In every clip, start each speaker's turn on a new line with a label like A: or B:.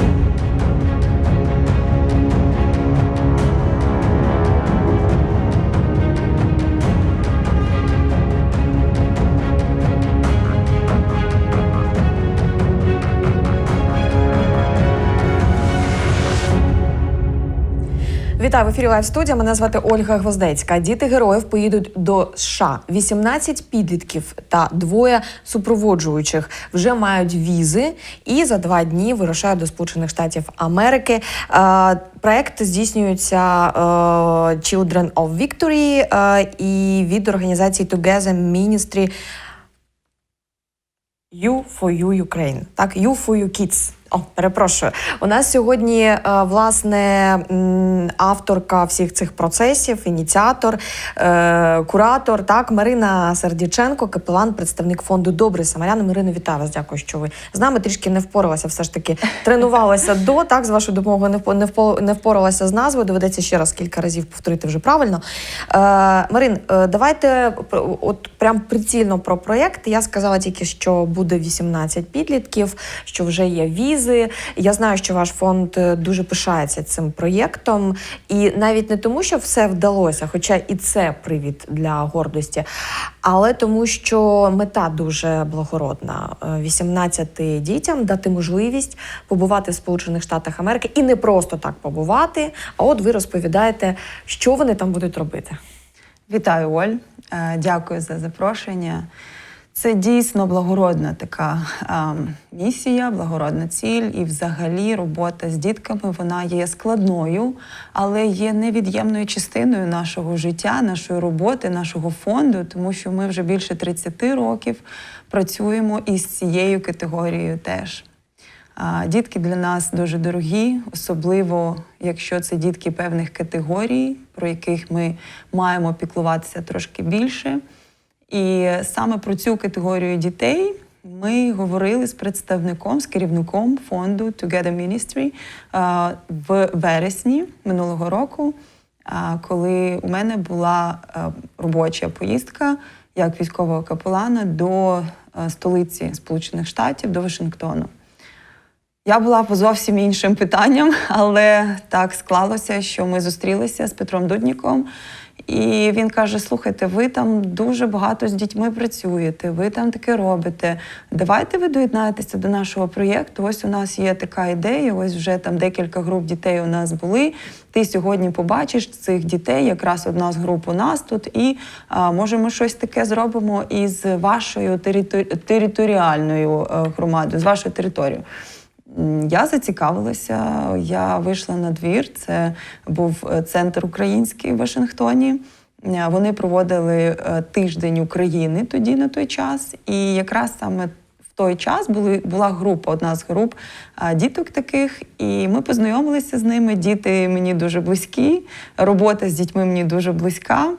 A: Thank you Вітаю в ефірі Лайв студія. Мене звати Ольга Гвоздецька. Діти героїв поїдуть до США. 18 підлітків та двоє супроводжуючих вже мають візи і за два дні вирушають до Сполучених Штатів Америки. Е, Проект здійснюється е, Children of Victory е, і від організації Together Ministry You for You Ukraine. Так, You for You Kids. О, перепрошую. У нас сьогодні е, власне авторка всіх цих процесів, ініціатор, е, куратор, так, Марина Сердіченко, капелан, представник фонду Добрий Самарян. Марина, вітаю вас. Дякую, що ви з нами трішки не впоралася. Все ж таки тренувалася до так. З вашою допомогою не впо- не впоралася з назвою. Доведеться ще раз кілька разів повторити вже правильно. Е, Марин, давайте от прям прицільно про проєкт. Я сказала тільки, що буде 18 підлітків, що вже є візи. Я знаю, що ваш фонд е, дуже пишається цим проєктом, і навіть не тому, що все вдалося, хоча і це привід для гордості, але тому, що мета дуже благородна: Е, 18 дітям дати можливість побувати в Сполучених Штатах Америки і не просто так побувати. А от ви розповідаєте, що вони там будуть робити.
B: Вітаю, Оль. Е, Дякую за запрошення. Це дійсно благородна така ем, місія, благородна ціль, і взагалі робота з дітками вона є складною, але є невід'ємною частиною нашого життя, нашої роботи, нашого фонду, тому що ми вже більше 30 років працюємо із цією категорією теж. А, Дітки для нас дуже дорогі, особливо якщо це дітки певних категорій, про яких ми маємо піклуватися трошки більше. І саме про цю категорію дітей ми говорили з представником, з керівником фонду Together Ministry в вересні минулого року, коли у мене була робоча поїздка як військового капелана до столиці Сполучених Штатів, до Вашингтону. Я була по зовсім іншим питанням, але так склалося, що ми зустрілися з Петром Дудніком. І він каже: слухайте, ви там дуже багато з дітьми працюєте, ви там таке робите. Давайте ви доєднаєтеся до нашого проєкту. Ось у нас є така ідея. Ось вже там декілька груп дітей у нас були. Ти сьогодні побачиш цих дітей, якраз одна з груп у нас тут, і а, може ми щось таке зробимо із вашою територ- територіальною е, громадою, з вашою територією. Я зацікавилася, я вийшла на двір. Це був е, центр український в Вашингтоні. Е, Вони проводили е, тиждень України тоді на той час. І якраз саме в той час були, була група, одна з груп діток таких, і ми познайомилися з ними. Діти мені дуже близькі, робота з дітьми мені дуже близька.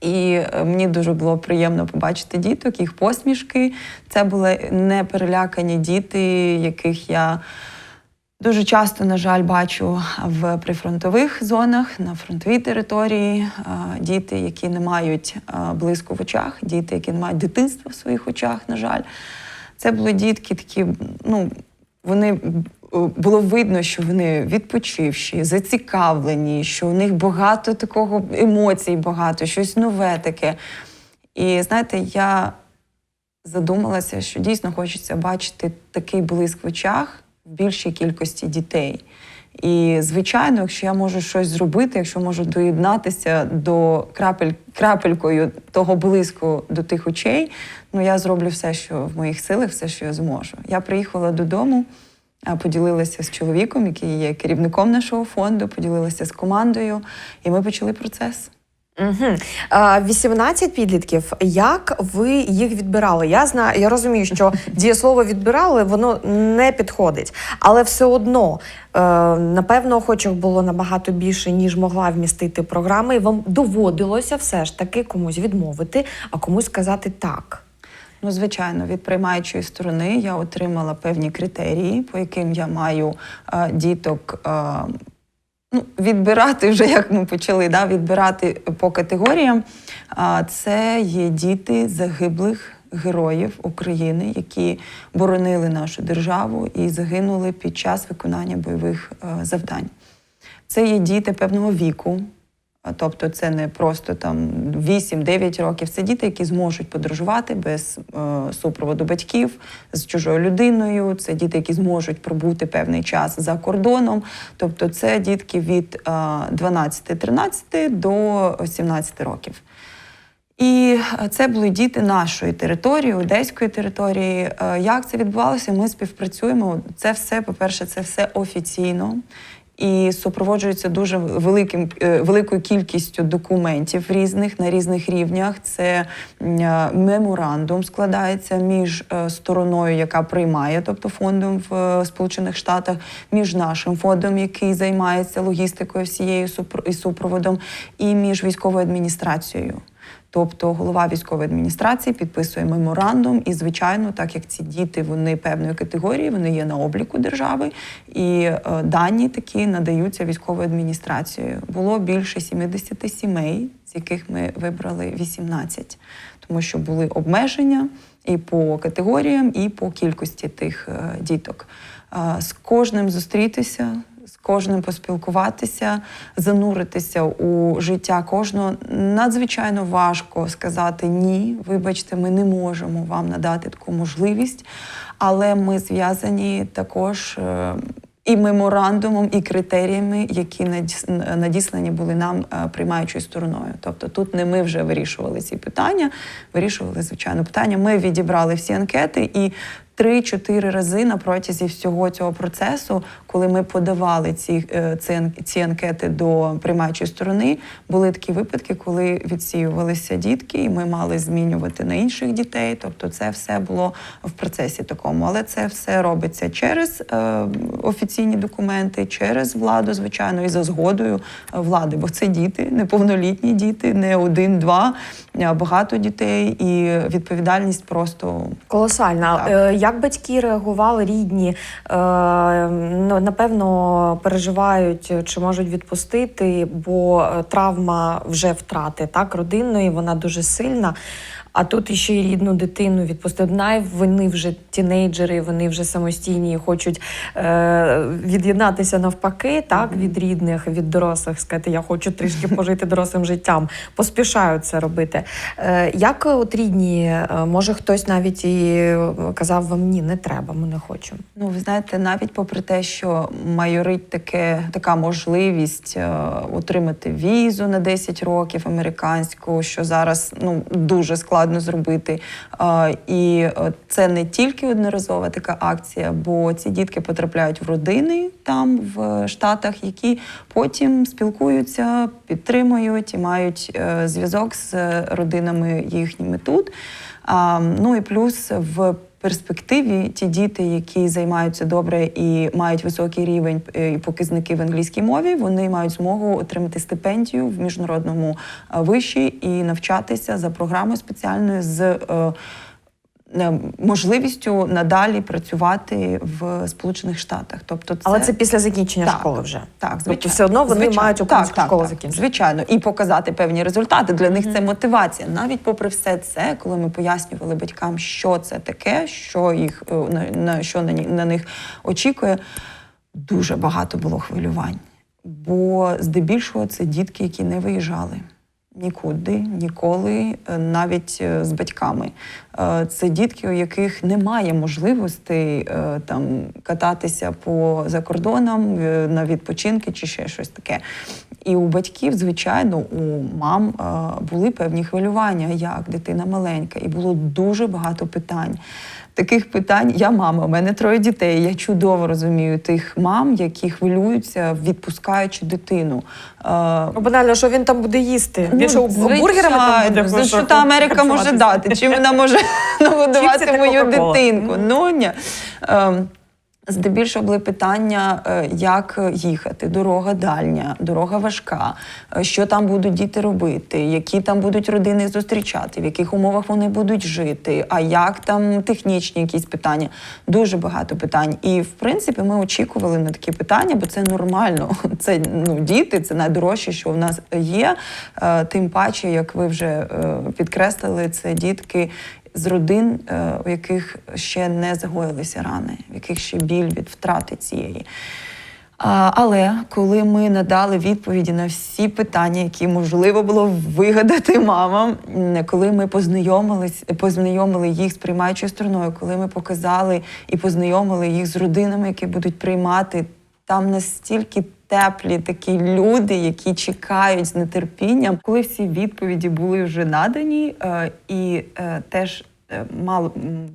B: І е, мені дуже було приємно побачити діток, їх посмішки. Це були неперелякані діти, яких я дуже часто, на жаль, бачу в прифронтових зонах, на фронтовій території. Е, Діти, які не мають е, блиску в очах, діти, які не мають дитинства в своїх очах, на жаль. Це були дітки такі, ну, вони було видно, що вони відпочивші, зацікавлені, що у них багато такого емоцій, багато, щось нове таке. І знаєте, я задумалася, що дійсно хочеться бачити такий блиск в очах в більшій кількості дітей. І, звичайно, якщо я можу щось зробити, якщо можу доєднатися до крапель, крапелькою того блиску до тих очей, ну я зроблю все, що в моїх силах, все, що я зможу. Я приїхала додому, поділилася з чоловіком, який є керівником нашого фонду, поділилася з командою, і ми почали процес.
A: Угу. 18 підлітків. Як ви їх відбирали? Я знаю, я розумію, що дієслово відбирали, воно не підходить, але все одно. е, Напевно, охочих було набагато більше, ніж могла вмістити програма, і вам доводилося все ж таки комусь відмовити, а комусь сказати так.
B: Ну, звичайно, від приймаючої сторони я отримала певні критерії, по яким я маю е, діток е, ну, відбирати вже, як ми почали, да, відбирати по категоріям. А це є діти загиблих героїв України, які боронили нашу державу і загинули під час виконання бойових е, завдань. Це є діти певного віку. Тобто це не просто там 8-9 років. Це діти, які зможуть подорожувати без е, супроводу батьків з чужою людиною. Це діти, які зможуть пробути певний час за кордоном. Тобто, це дітки від е, 12-13 до 17 років. І е, це були діти нашої території, одеської території. Е, Як це відбувалося? Ми співпрацюємо. Це все, по-перше, це все офіційно. І супроводжується дуже великим е, великою кількістю документів різних на різних рівнях. Це е, меморандум складається між е, стороною, яка приймає, тобто фондом в Сполучених Штатах, між нашим фондом, який займається логістикою всією і супроводом, і між військовою адміністрацією. Тобто голова військової адміністрації підписує меморандум, і звичайно, так як ці діти вони певної категорії, вони є на обліку держави, і е, дані такі надаються військовою адміністрацією. Було більше 70 сімей, з яких ми вибрали 18, тому що були обмеження і по категоріям, і по кількості тих е, діток. Е, З кожним зустрітися, кожним поспілкуватися, зануритися у життя кожного. Надзвичайно важко сказати ні. Вибачте, ми не можемо вам надати таку можливість, але ми зв'язані також. е, І меморандумом, і критеріями, які надіс- надіслані були нам е, приймаючою стороною. Тобто тут не ми вже вирішували ці питання, вирішували звичайно питання. Ми відібрали всі анкети і три-чотири рази на протязі всього цього процесу, коли ми подавали ці, е, ці, ці анкети до приймаючої сторони, були такі випадки, коли відсіювалися дітки, і ми мали змінювати на інших дітей. Тобто, це все було в процесі такому. Але це все робиться через е, офіційні документи, через владу, звичайно, і за згодою е, влади, бо це діти, неповнолітні діти, не один-два, а багато дітей, і відповідальність просто
A: Колосальна.
B: Так.
A: Як батьки реагували рідні? Е, ну, напевно, переживають, чи можуть відпустити, бо е, травма вже втрати так родинної, вона дуже сильна. А тут іще й рідну дитину відпустити. Най вони вже тінейджери, вони вже самостійні і хочуть е, від'єднатися навпаки, так від рідних, від дорослих, сказати, я хочу трішки пожити дорослим життям. Поспішають це робити. Е, як от рідні, е, може хтось навіть і казав вам ні, не треба, ми не хочемо.
B: Ну, ви знаєте, навіть попри те, що майорить таке, така можливість е, отримати візу на 10 років американську, що зараз ну, дуже складно зробити. Е, і е, це не тільки одноразова така акція, бо ці дітки потрапляють в родини там в Штатах, які потім спілкуються, підтримують і мають е, зв'язок з родинами їхніми тут. Ну і плюс в перспективі ті діти, які займаються добре і мають високий рівень е, і показники в англійській мові, вони мають змогу отримати стипендію в міжнародному е, виші і навчатися за програмою спеціальною з. Е, Можливістю надалі працювати в Сполучених Штатах, тобто це
A: Але це після закінчення
B: Так.
A: школи вже.
B: так,
A: Тобто
B: звичайно.
A: все одно вони
B: Звичайно.
A: мають українську
B: так,
A: школу
B: так,
A: закінчити.
B: Звичайно, і показати певні результати. Для них це мотивація. Навіть попри все це, коли ми пояснювали батькам, що це таке, що їх е, на, на що на, на них очікує, дуже багато було хвилювань. Бо здебільшого це дітки, які не виїжджали. Нікуди, ніколи, е, навіть е, з батьками. Е, Це дітки, у яких немає можливостей е, там кататися по за на відпочинки чи ще щось таке. І у батьків, звичайно, у мам були певні хвилювання, як дитина маленька, і було дуже багато питань. Таких питань я мама, у мене троє дітей. Я чудово розумію тих мам, які хвилюються, відпускаючи дитину. Е,
A: Ну, банально, що він там буде їсти?
B: Ну, він що
A: бургерами там буде
B: звичайно, що та Америка може дати? Чим вона може нагодувати мою дитинку? Ну ні. Здебільшого були питання, е, як їхати, дорога дальня, дорога важка, е, що там будуть діти робити, які там будуть родини зустрічати, в яких умовах вони будуть жити, а як там технічні якісь питання. Дуже багато питань. І в принципі ми очікували на такі питання, бо це нормально. Це ну, діти, це найдорожче, що в нас є. Е, Тим паче, як ви вже підкреслили, це дітки з родин, е, у яких ще не загоїлися рани, в яких ще біль від втрати цієї. Але коли ми надали відповіді на всі питання, які можливо було вигадати мамам, коли ми познайомились, познайомили їх з приймаючою стороною, коли ми показали і познайомили їх з родинами, які будуть приймати, там настільки теплі такі люди, які чекають з нетерпінням, коли всі відповіді були вже надані, е, і е, теж е, мало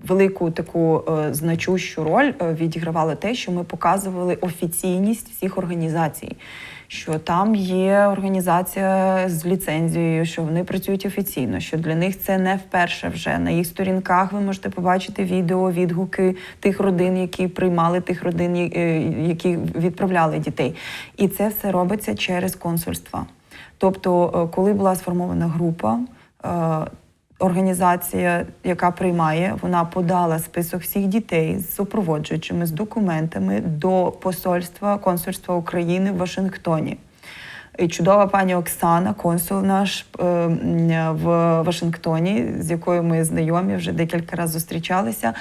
B: велику таку значущу роль відігравало те, що ми показували офіційність всіх організацій. Що там є організація з ліцензією, що вони працюють офіційно, що для них це не вперше вже. На їх сторінках ви можете побачити відео, відгуки тих родин, які приймали тих родин, е, які відправляли дітей. І це все робиться через консульства. Тобто, е, коли була сформована група, е, організація, яка приймає, вона подала список всіх дітей з супроводжуючими з документами до посольства консульства України в Вашингтоні. І чудова пані Оксана, консул наш е, в Вашингтоні, з якою ми знайомі, вже декілька разів зустрічалися.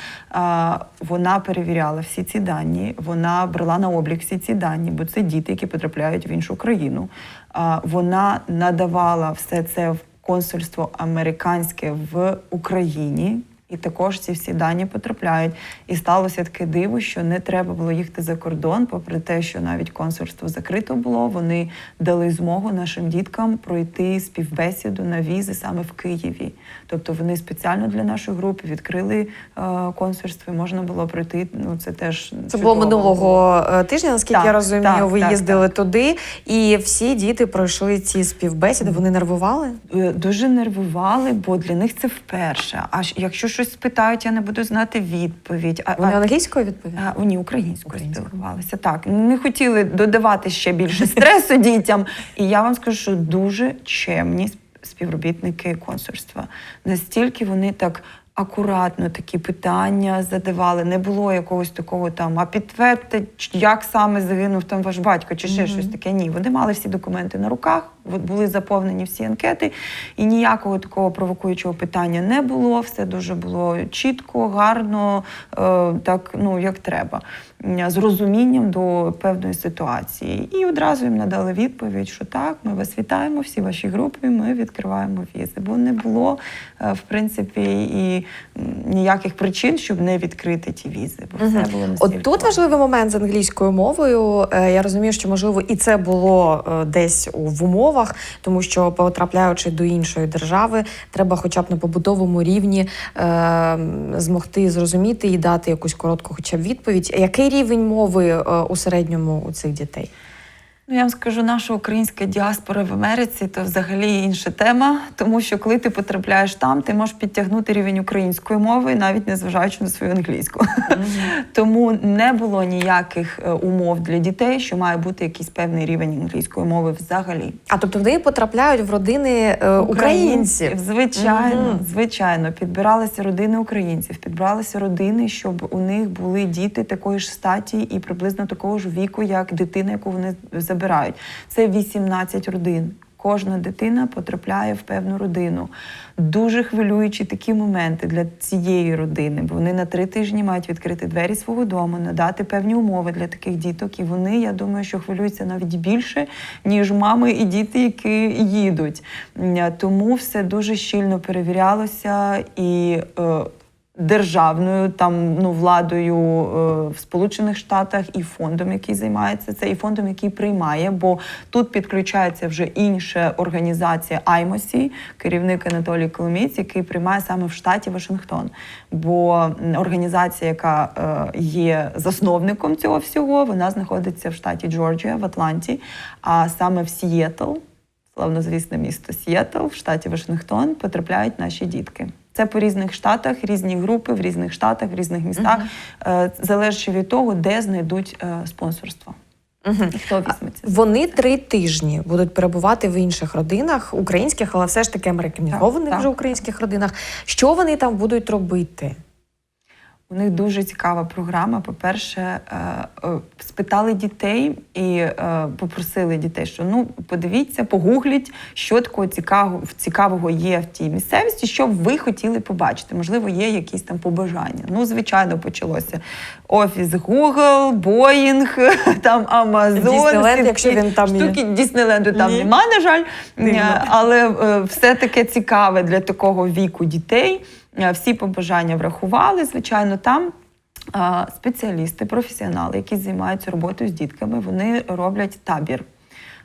B: Вона перевіряла всі ці дані, вона брала на облік всі ці дані, бо це діти, які потрапляють в іншу країну. Вона надавала все це в консульство американське в Україні. І також ці всі дані потрапляють. І сталося таке диво, що не треба було їхати за кордон, попри те, що навіть консульство закрито було. Вони дали змогу нашим діткам пройти співбесіду на візи саме в Києві. Тобто вони спеціально для нашої групи відкрили е, консульство. і Можна було пройти. Ну це теж
A: Це було минулого тижня, наскільки
B: Так,
A: я розумію,
B: так,
A: ви
B: так,
A: їздили туди, і всі діти пройшли ці співбесіди. Вони нервували?
B: Е, дуже нервували, бо для них це вперше. А якщо щось спитають, я не буду знати відповідь. А,
A: Вони англійською відповіли?
B: а, ні, українською
A: Українською.
B: спілкувалися. Так, не хотіли додавати ще більше стресу дітям. І я вам скажу, що дуже чемні сп- співробітники консульства. Настільки вони так. Акуратно такі питання задавали, не було якогось такого там, а підтвердьте, як саме загинув там ваш батько, чи ще щось таке. Ні, вони мали всі документи на руках, були заповнені всі анкети, і ніякого такого провокуючого питання не було. Все дуже було чітко, гарно, е, так ну як треба, з розумінням до певної ситуації. І одразу їм надали відповідь, що так, ми вас вітаємо, всі ваші групи, ми відкриваємо візи. Бо не було, е, в принципі, і ніяких причин, щоб не відкрити ті візи. Бо все було настільки
A: От тут важливий момент з англійською мовою. Е, Я розумію, що можливо і це було десь в умовах, тому що потрапляючи до іншої держави, треба, хоча б на побутовому рівні, е, змогти зрозуміти і дати якусь коротку, хоча б відповідь. Який рівень мови е, у середньому у цих дітей?
B: Ну, я вам скажу, наша українська діаспора в Америці то взагалі інша тема, тому що коли ти потрапляєш там, ти можеш підтягнути рівень української мови, навіть не зважаючи на свою англійську. Тому не було ніяких е, умов для дітей, що має бути якийсь певний рівень англійської мови взагалі.
A: А тобто вони потрапляють в родини е, українців.
B: Звичайно,
A: Мгм.
B: звичайно, підбиралися родини українців, підбиралися родини, щоб у них були діти такої ж статі і приблизно такого ж віку, як дитина, яку вони забирають. Це 18 родин. Кожна дитина потрапляє в певну родину. Дуже хвилюючі такі моменти для цієї родини, бо вони на три тижні мають відкрити двері свого дому, надати певні умови для таких діток. І вони, я думаю, що хвилюються навіть більше, ніж мами і діти, які їдуть. Тому все дуже щільно перевірялося і. Державною там ну владою е, в Сполучених Штатах і фондом, який займається це, і фондом, який приймає. Бо тут підключається вже інша організація Аймосі, керівник Анатолій Коломієць, який приймає саме в штаті Вашингтон. Бо організація, яка е, є засновником цього всього, вона знаходиться в штаті Джорджія, в Атланті, а саме в Сієтл, славнозвісне місто Сіетл в штаті Вашингтон потрапляють наші дітки. Це по різних штатах, різні групи в різних штатах, в різних містах, угу. залежить від того, де знайдуть е, спонсорство. Угу. Хто візьметься.
A: Вони три тижні будуть перебувати в інших родинах, українських, але все ж таки американізованих вже українських родинах. Що вони там будуть робити?
B: У них дуже цікава програма. По-перше, е, е, спитали дітей і е, попросили дітей, що ну подивіться, погугліть, що такого цікавого, цікавого є в тій місцевості, що б ви хотіли побачити. Можливо, є якісь там побажання. Ну, звичайно, почалося офіс Google, Boeing, там Amazon.
A: Діснейленд, якщо він там є.
B: штуки. Діснейленду там
A: Ні.
B: нема, на жаль,
A: Дивно.
B: Але все таке цікаве для такого віку дітей. Е, Всі побажання врахували. Звичайно, там спеціалісти, професіонали, які займаються роботою з дітками, вони роблять табір.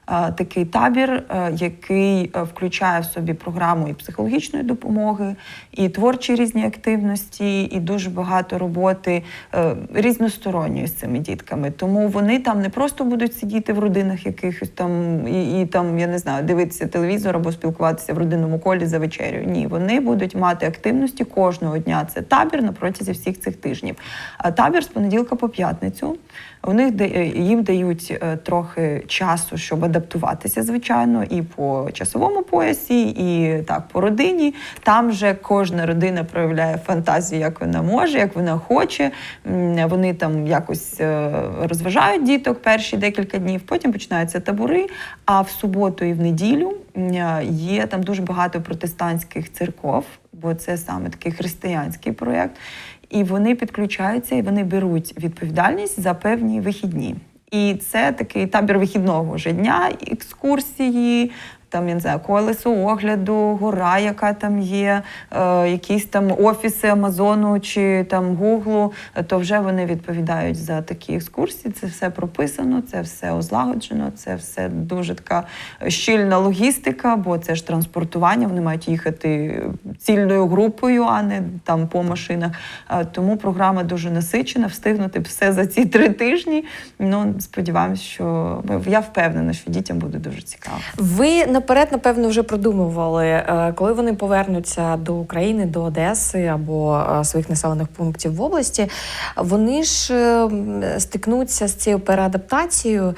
B: А, Такий табір, е, який е, включає в собі програму і психологічної допомоги, і творчі різні активності, і дуже багато роботи е, різносторонньої з цими дітками. Тому вони там не просто будуть сидіти в родинах якихось там і, і там, я не знаю, дивитися телевізор або спілкуватися в родинному колі за вечерю. Ні, вони будуть мати активності кожного дня. Це табір на протязі всіх цих тижнів. А табір з понеділка по п'ятницю. У них е, їм дають е, трохи часу, щоб адаптуватися, звичайно, і по часовому поясі, і так по родині. Там вже кожна родина проявляє фантазію, як вона може, як вона хоче. Вони там якось е, розважають діток перші декілька днів, потім починаються табори. А в суботу і в неділю є там дуже багато протестантських церков, бо це саме такий християнський проєкт. І вони підключаються і вони беруть відповідальність за певні вихідні. І це такий табір вихідного вже дня, екскурсії, там я не знаю, колесо огляду, гора, яка там є, е, якісь там офіси Амазону чи там Гуглу, то вже вони відповідають за такі екскурсії. Це все прописано, це все озлагоджено, це все дуже така щільна логістика, бо це ж транспортування. Вони мають їхати цільною групою, а не там по машинах. Е, Тому програма дуже насичена, встигнути все за ці три тижні. Ну сподіваємось, що я впевнена, що дітям буде дуже цікаво.
A: Ви наперед, напевно, вже продумували, е, коли вони повернуться до України, до Одеси або е, своїх населених пунктів в області, вони ж е, стикнуться з цією переадаптацією.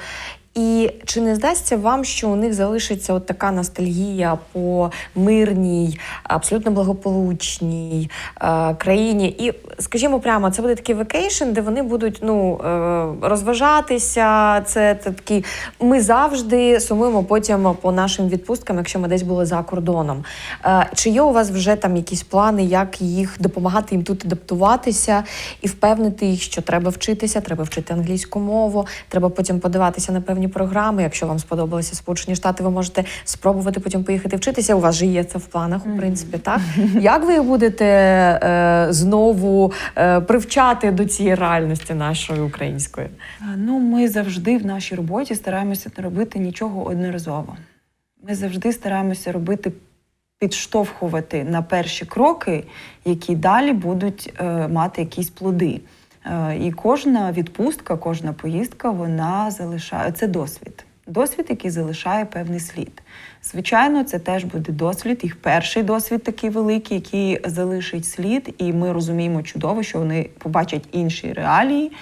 A: І чи не здасться вам, що у них залишиться от така ностальгія по мирній, абсолютно благополучній е, країні? І скажімо прямо, це буде такий векейшн, де вони будуть ну е, розважатися. Це, такий. Ми завжди сумуємо потім по нашим відпусткам, якщо ми десь були за кордоном. Е, чи є у вас вже там якісь плани, як їх допомагати їм тут адаптуватися і впевнити їх, що треба вчитися, треба вчити англійську мову, треба потім подаватися на певні програми. Якщо вам сподобалися Сполучені Штати, ви можете спробувати потім поїхати вчитися. У вас же є це в планах, у принципі, так як ви будете е, знову е, привчати до цієї реальності нашої української?
B: Ну, ми завжди в нашій роботі стараємося не робити нічого одноразово. Ми завжди стараємося робити, підштовхувати на перші кроки, які далі будуть е, мати якісь плоди. Е, і кожна відпустка, кожна поїздка, вона залишає це досвід. Досвід, який залишає певний слід. Звичайно, це теж буде досвід, їх перший досвід такий великий, який залишить слід, і ми розуміємо чудово, що вони побачать інші реалії.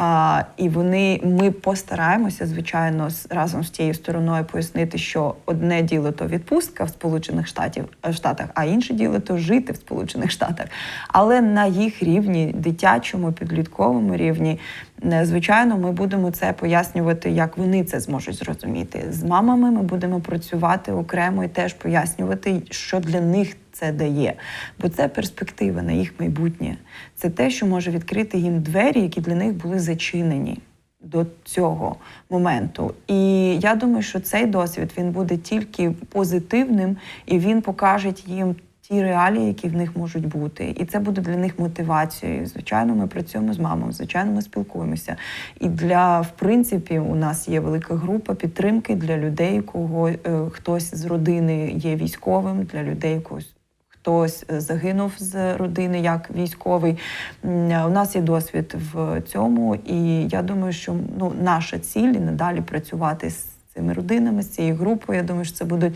B: А, і вони ми постараємося, звичайно, разом з тією стороною пояснити, що одне діло то відпустка в Сполучених Штатів, е, Штатах, а інше діло то жити в Сполучених Штатах. Але на їх рівні, дитячому, підлітковому рівні, е, звичайно, ми будемо це пояснювати, як вони це зможуть зрозуміти. З мамами ми будемо працювати окремо і теж пояснювати, що для них це дає. Бо це перспектива на їх майбутнє. Це те, що може відкрити їм двері, які для них були зачинені до цього моменту. І я думаю, що цей досвід він буде тільки позитивним, і він покаже їм. Ті реалії, які в них можуть бути, і це буде для них мотивацією. Звичайно, ми працюємо з мамою, звичайно, ми спілкуємося. І для, в принципі, у нас є велика група підтримки для людей, кого е, хтось з родини є військовим, для людей когось хтось е, загинув з родини як військовий. У нас є досвід в цьому, і я думаю, що ну, наша ціль і надалі працювати з цими родинами, з цією групою. Я думаю, що це будуть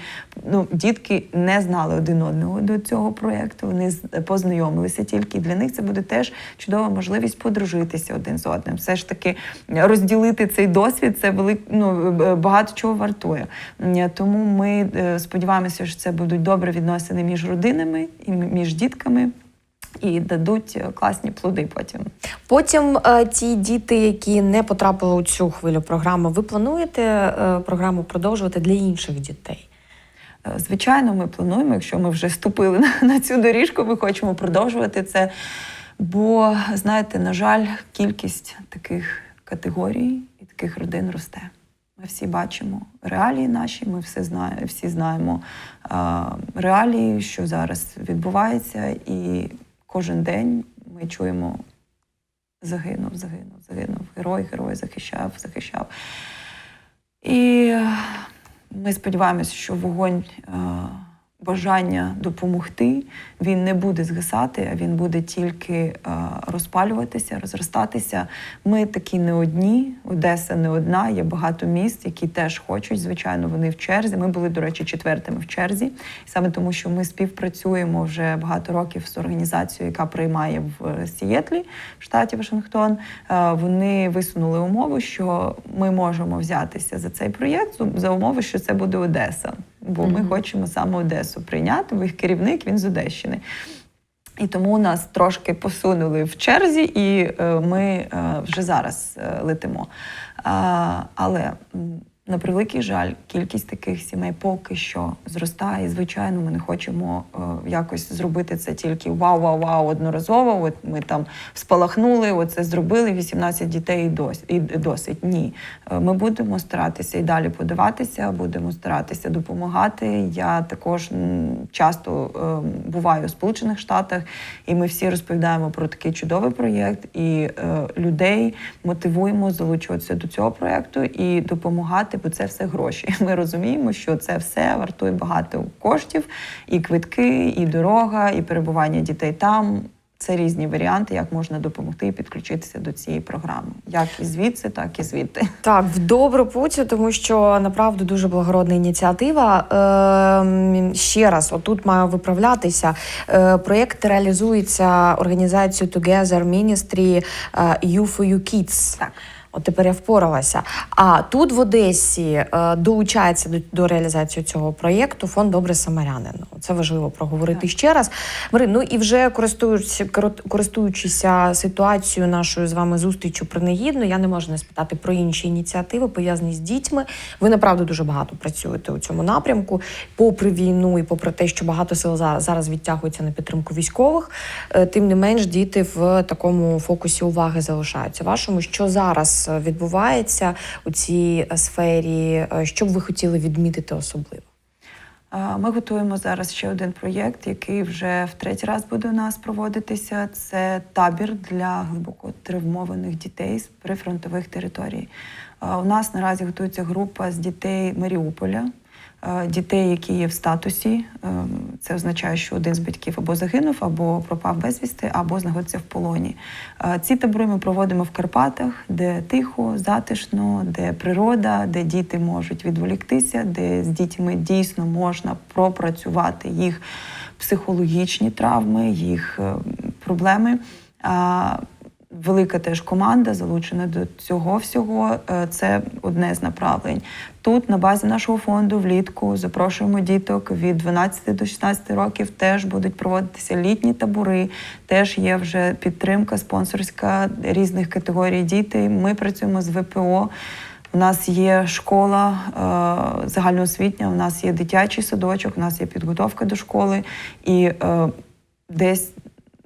B: ну, дітки не знали один одного до цього проєкту. Вони познайомилися тільки. І для них це буде теж чудова можливість подружитися один з одним. Все ж таки розділити цей досвід. Це велик, ну, багато чого вартує. Тому ми е, сподіваємося, що це будуть добрі відносини між родинами і між дітками. І дадуть е, класні плоди потім.
A: Потім е, ті діти, які не потрапили у цю хвилю програми, ви плануєте е, програму продовжувати для інших дітей?
B: Звичайно, ми плануємо, якщо ми вже ступили на, цю доріжку, ми хочемо продовжувати це. Бо, знаєте, на жаль, кількість таких категорій і таких родин росте. Ми всі бачимо реалії наші, ми все знає, всі знаємо реалії, що зараз відбувається, і кожен день ми чуємо загинув, загинув, загинув. Герой, герой захищав, захищав. І ми сподіваємося, що вогонь е, бажання допомогти він не буде згасати, а він буде тільки е, розпалюватися, розростатися. Ми такі не одні, Одеса не одна. Є багато міст, які теж хочуть. Звичайно, вони в черзі. Ми були, до речі, четвертими в черзі, саме тому, що ми співпрацюємо вже багато років з організацією, яка приймає в е, Сієтлі, в штаті Вашингтон. Е, Вони висунули умову, що ми можемо взятися за цей проєкт за- умови, що це буде Одеса. Бо ми хочемо саме Одесу прийняти, бо їх керівник він з Одещини. І тому нас трошки посунули в черзі, і е, ми е, вже зараз е, летимо. Але на превеликий жаль, кількість таких сімей поки що зростає. І, звичайно, ми не хочемо е, якось зробити це тільки вау-вау-вау одноразово. От ми там спалахнули, оце зробили 18 дітей і досить. І досить. Ні. Е, Ми будемо старатися і далі подаватися, будемо старатися допомагати. Я також часто е, буваю у Сполучених Штатах, і ми всі розповідаємо про такий чудовий проєкт, і е, людей мотивуємо залучуватися до цього проєкту і допомагати, бо це все гроші. Ми розуміємо, що це все вартує багато коштів, і квитки, і дорога, і перебування дітей там. Це різні варіанти, як можна допомогти і підключитися до цієї програми, як і звідси, так і звідти.
A: Так, в добру путь, тому що направду дуже благородна ініціатива. Ем, ще раз, отут маю виправлятися. Е, проєкт реалізується організацією Together Ministry е, You for You Kids.
B: Так.
A: От тепер я впоралася. А тут в Одесі е, долучається до, до реалізації цього проєкту фонд Добре Самарянин. Це важливо проговорити
B: Так.
A: ще раз. Марин, ну і вже користуючись, користуючися ситуацією нашою з вами зустрічю принагідно, я не можу не спитати про інші ініціативи, пов'язані з дітьми. Ви направду дуже багато працюєте у цьому напрямку, попри війну і попри те, що багато сил за- зараз відтягується на підтримку військових. е, Тим не менш, діти в такому фокусі уваги залишаються. Вашому, що зараз е, відбувається у цій е, сфері? Е, Що б ви хотіли відмітити особливо?
B: Ми готуємо зараз ще один проєкт, який вже в третій раз буде у нас проводитися. Це табір для глибоко травмованих дітей з прифронтових територій. У нас наразі готується група з дітей Маріуполя. Е, Дітей, які є в статусі, Ем, це означає, що один з батьків або загинув, або пропав безвісти, або знаходиться в полоні. Е, Ці табори ми проводимо в Карпатах, де тихо, затишно, де природа, де діти можуть відволіктися, де з дітьми дійсно можна пропрацювати їх психологічні травми, їх е, проблеми. Велика теж команда залучена до цього всього. Е, Це одне з направлень. Тут на базі нашого фонду влітку запрошуємо діток від 12 до 16 років. Теж будуть проводитися літні табори. Теж є вже підтримка спонсорська різних категорій дітей. Ми працюємо з ВПО. У нас є школа е, загальноосвітня, у нас є дитячий садочок, у нас є підготовка до школи і е, десь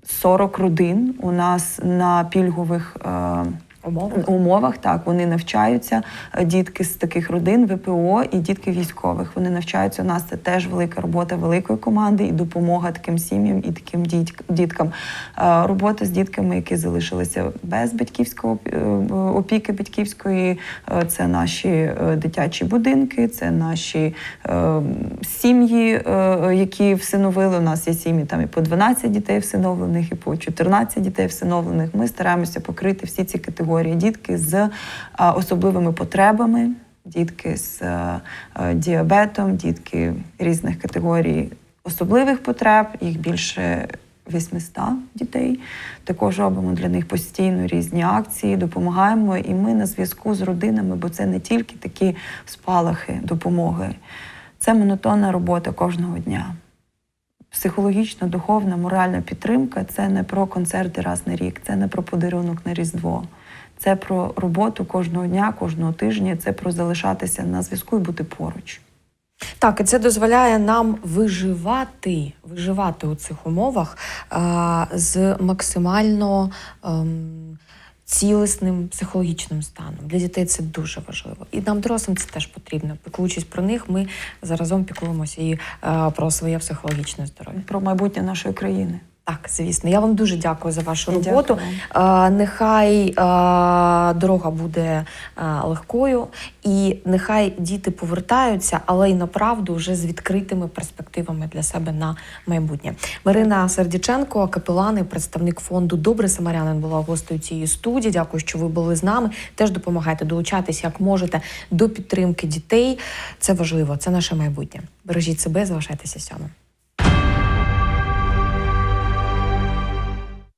B: 40 родин у нас на пільгових. Е,
A: Умови?
B: умовах. Так, вони навчаються. Е, Дітки з таких родин ВПО і дітки військових. Вони навчаються. У нас це теж велика робота великої команди і допомога таким сім'ям і таким діткам. Е, Робота з дітками, які залишилися без батьківського е, опіки батьківської. Це наші дитячі будинки, це наші сім'ї, які всиновили. У нас є сім'ї там і по 12 дітей всиновлених, і по 14 дітей всиновлених. Ми стараємося покрити всі ці категорії. Дітки з е, особливими потребами, дітки з е, діабетом, дітки різних категорій особливих потреб, їх більше 800 дітей. Також робимо для них постійно різні акції, допомагаємо. І ми на зв'язку з родинами, бо це не тільки такі спалахи допомоги, це монотонна робота кожного дня. Психологічна, духовна, моральна підтримка це не про концерти раз на рік, це не про подарунок на Різдво. Це про роботу кожного дня, кожного тижня, це про залишатися на зв'язку і бути поруч.
A: Так, і це дозволяє нам виживати, виживати у цих умовах а, з максимально ем, цілісним психологічним станом. Для дітей це дуже важливо. І нам, дорослим, це теж потрібно. Піклуючись про них, ми заразом піклуємося і е, про своє психологічне здоров'я.
B: Про майбутнє нашої країни.
A: Так, звісно. Я вам дуже дякую за вашу роботу. Е, нехай дорога буде легкою, і нехай діти повертаються, але й направду вже з відкритими перспективами для себе на майбутнє. Марина Сердіченко, капелан і представник фонду Добрий Самарянин була гостею цієї студії. Дякую, що ви були з нами. Теж допомагайте долучатись, як можете, до підтримки дітей. Це важливо, це наше майбутнє. Бережіть себе, залишайтеся сьомим.